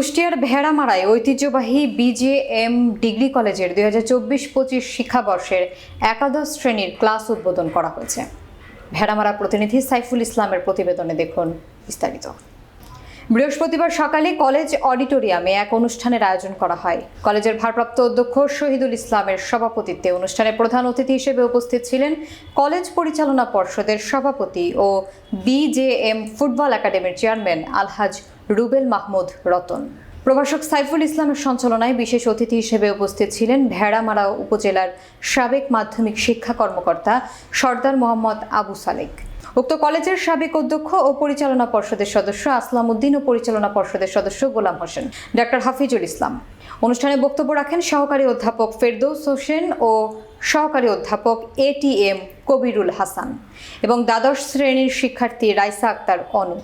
কুষ্টিয়ার ভেড়ামারায় ঐতিহ্যবাহী BJM degree কলেজের দুই হাজার চব্বিশ পঁচিশ শিক্ষাবর্ষের একাদশ শ্রেণির ক্লাস উদ্বোধন করা হয়েছে। ভেড়ামারা প্রতিনিধি সাইফুল ইসলামের প্রতিবেদনে দেখুন বিস্তারিত। বৃহস্পতিবার সকালে কলেজ অডিটোরিয়ামে এক অনুষ্ঠানের আয়োজন করা হয়। কলেজের ভারপ্রাপ্ত অধ্যক্ষ শহীদুল ইসলামের সভাপতিত্বে অনুষ্ঠানে প্রধান অতিথি হিসেবে উপস্থিত ছিলেন কলেজ পরিচালনা পর্ষদের সভাপতি ও বিজেএম ফুটবল একাডেমির চেয়ারম্যান আলহাজ রুবেল মাহমুদ রতন। প্রভাষক সাইফুল ইসলামের সঞ্চালনায় বিশেষ অতিথি হিসেবে উপস্থিত ছিলেন ভেড়ামারা উপজেলার সাবেক মাধ্যমিক শিক্ষা কর্মকর্তা সর্দার মোহাম্মদ আবু সালেক। উক্ত কলেজের সাবেক অধ্যক্ষ ও পরিচালনা পর্ষদের সদস্য আসলাম উদ্দিন ও পরিচালনা পর্ষদের সদস্য গোলাম হোসেন। ডাক্তার হাফিজুল ইসলাম। অনুষ্ঠানে বক্তব্য রাখেন সহকারী অধ্যাপক ফেরদৌস হোসেন ও সহকারী অধ্যাপক এটিএম কবিরুল হাসান এবং দ্বাদশ শ্রেণির শিক্ষার্থী রাইসা আক্তার অনু।